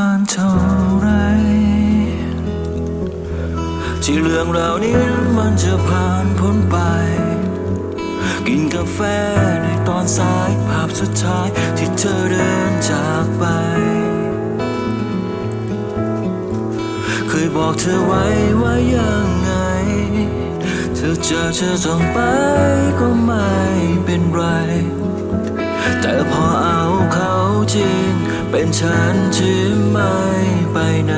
านเท่าไร ที่เรื่องราวนี้มันจะผ่านพ้นไป กินกาแฟในตอนสายภาพสุดท้ายที่เธอเดินจากไป เคยบอกเธอไว้ว่ายังไง เธอเจอเธอต้องไปก็ไม่เป็นไร แต่พอเอาเขาจริง เป็นฉันที่ไม่ไปไหน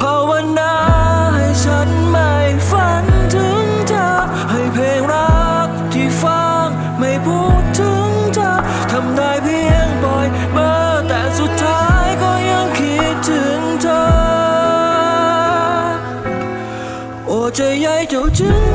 ภาวนาให้ฉันไม่ฝันถึงเธอ ให้เพลงรักที่ฟังไม่พูดถึงเธอ ทำได้เพียงปล่อยเมื่อแต่สุดท้ายก็ยังคิดถึงเธอ โอ้ใจใหญ่เจ้าจึง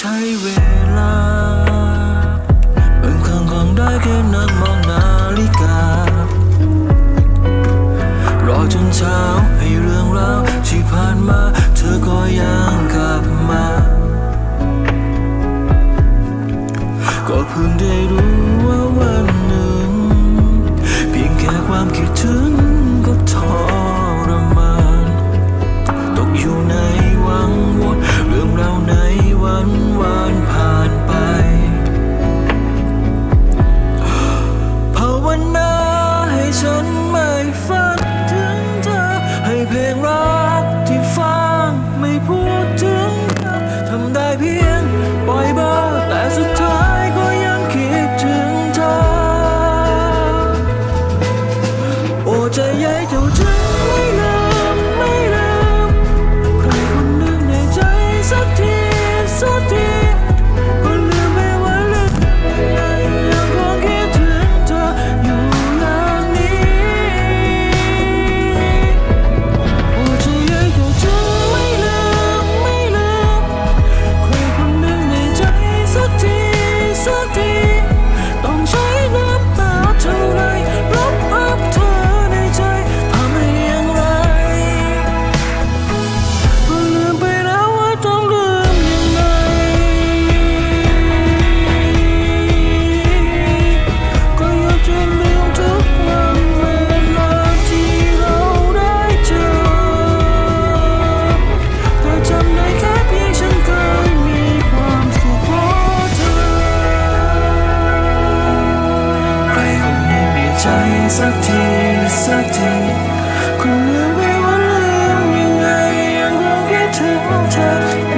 ใช้เวลาบางครั้งคงได้แค่นั่งมองนาฬิกา รอจนเช้าให้เรื่องราวที่ผ่านมา เธอก็ยังกลับมา ก็เพิ่งได้ ใจสักทีสักทีคงลืมไปว่าลืมยังไงยังคงคิดถึงเธอ